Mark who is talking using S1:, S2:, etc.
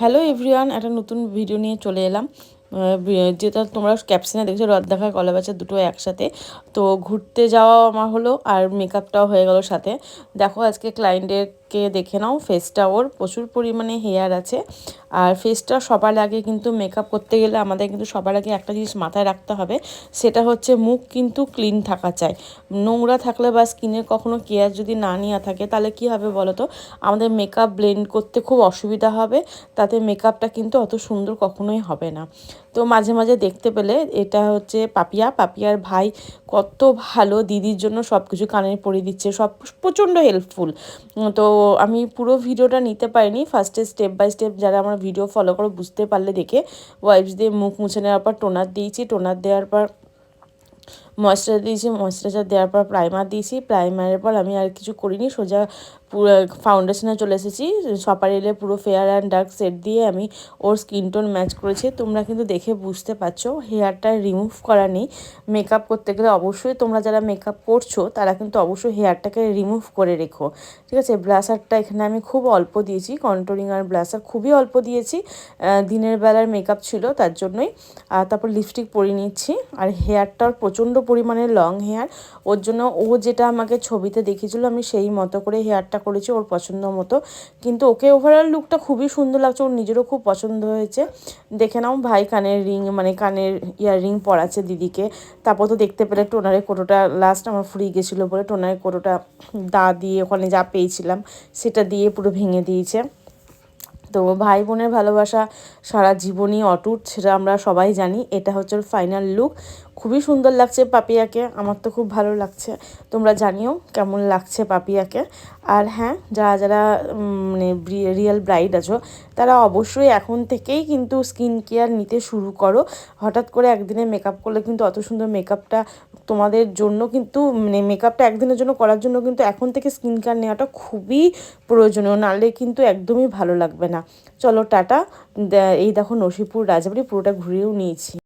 S1: Hello everyone, একটা নতুন video নিয়ে চলে এলাম। যেটা তোমরা ক্যাপশনে দেখছ, রথ দেখা, কলা বেচা দুটো একসাথে। তো ঘুরতে যাওয়াও আমার হলো, আর মেকআপটাও হয়ে গেল সাথে। দেখো আজকে ক্লায়েন্টেরকে দেখে নাও ফেসটা ওর প্রচুর পরিমাণে হেয়ার আছে। আর ফেসটা সবার আগে কিন্তু মেকআপ করতে গেলে আমাদের কিন্তু সবার আগে একটা জিনিস মাথায় রাখতে হবে, সেটা হচ্ছে মুখ কিন্তু ক্লিন থাকা চাই। নোংরা থাকলে বা স্কিনের কখনো কেয়ার যদি না নেওয়া থাকে, তাহলে কি হবে বলো তো? আমাদের মেকআপ ব্লেন্ড করতে খুব অসুবিধা হবে, তাতে মেকআপটা কিন্তু অত সুন্দর কখনোই হবে না। তো মাঝে মাঝে দেখতে পেলে এটা হচ্ছে পাপিয়া। পাপিয়ার ভাই কত ভালো, দিদির জন্য সব কিছু কানে পরিয়ে দিচ্ছে, সব প্রচণ্ড হেল্পফুল তো আমি পুরো ভিডিওটা নিতে পারিনি। ফার্স্টে স্টেপ বাই স্টেপ যারা আমার ভিডিও ফলো করে বুঝতে পারলে দেখে। ওয়াইপস দিয়ে মুখ মুছে নেওয়ার পর টোনার দিয়েছি। টোনার দেওয়ার পর ময়েশ্চারাইজার দিয়েছি ময়েশ্চারাইজার দেওয়ার পর প্রাইমার দিয়েছি প্রাইমারের পর আমি আর কিছু করিনি, সোজা পুরো ফাউন্ডেশনে চলে এসেছি সপারিলে পুরো ফেয়ার অ্যান্ড ডার্ক সেট দিয়ে আমি ওর স্কিন টোন ম্যাচ করেছি, তোমরা কিন্তু দেখে বুঝতে পারছ হেয়ারটা রিমুভ করা নেই মেকআপ করতে গেলে অবশ্যই তোমরা যারা মেকআপ করছ, তারা কিন্তু অবশ্যই হেয়ারটাকে রিমুভ করে রেখো, ঠিক আছে? ব্লাসারটা এখানে আমি খুব অল্প দিয়েছি কন্ট্রোলিং আর ব্লাসার খুবই অল্প দিয়েছি দিনের বেলার মেকআপ ছিল তার জন্যই, আর তারপর লিপস্টিক পরিয়ে নিচ্ছি, আর হেয়ারটার প্রচণ্ড পরিমাণে লং হেয়ার ওর জন্য ও যেটা আমাকে ছবিতে দেখিয়েছিল, আমি সেই মতো করে হেয়ারটা করেছি ওর পছন্দ মতো। কিন্তু ওকে ওভারঅল লুকটা খুবই সুন্দর লাগছে, ওর নিজেরও খুব পছন্দ হয়েছে। দেখে নাও, ভাই কানের রিং মানে কানের ইয়ার রিং পরাচ্ছে দিদিকে। তারপর তো দেখতে পেলে টোনারের কোটোটা লাস্ট আমার ফুরিয়ে গেছিল বলে টোনারের কোটোটা দা দিয়ে ওখানে যা পেয়েছিলাম, সেটা দিয়ে পুরো ভেঙে দিয়েছে। তো ভাই বোনের ভালোবাসা সারা জীবনই অটুট, সেটা আমরা সবাই জানি। এটা হচ্ছে ওর ফাইনাল লুক খুবই সুন্দর লাগছে পাপিয়াকে, আমার তো খুব ভালো লাগছে। তোমরা জানিও কেমন লাগছে পাপিয়াকে। আর হ্যাঁ যারা যারা মানে রিয়েল ব্রাইড আছো, তারা অবশ্যই এখন থেকেই কিন্তু স্কিন কেয়ার নিতে শুরু করো। হঠাৎ করে একদিনে মেকআপ করলে কিন্তু অত সুন্দর মেকআপটা তোমাদের জন্য কিন্তু মানে মেকআপটা একদিনের জন্য করার জন্য কিন্তু এখন থেকে স্কিন কেয়ার নেওয়াটা খুবই প্রয়োজনীয়, নাহলে কিন্তু একদমই ভালো লাগবে না। চলো টাটা এই দেখো নসিপুর রাজবাড়ি পুরোটা ঘুরেও নিয়েছি।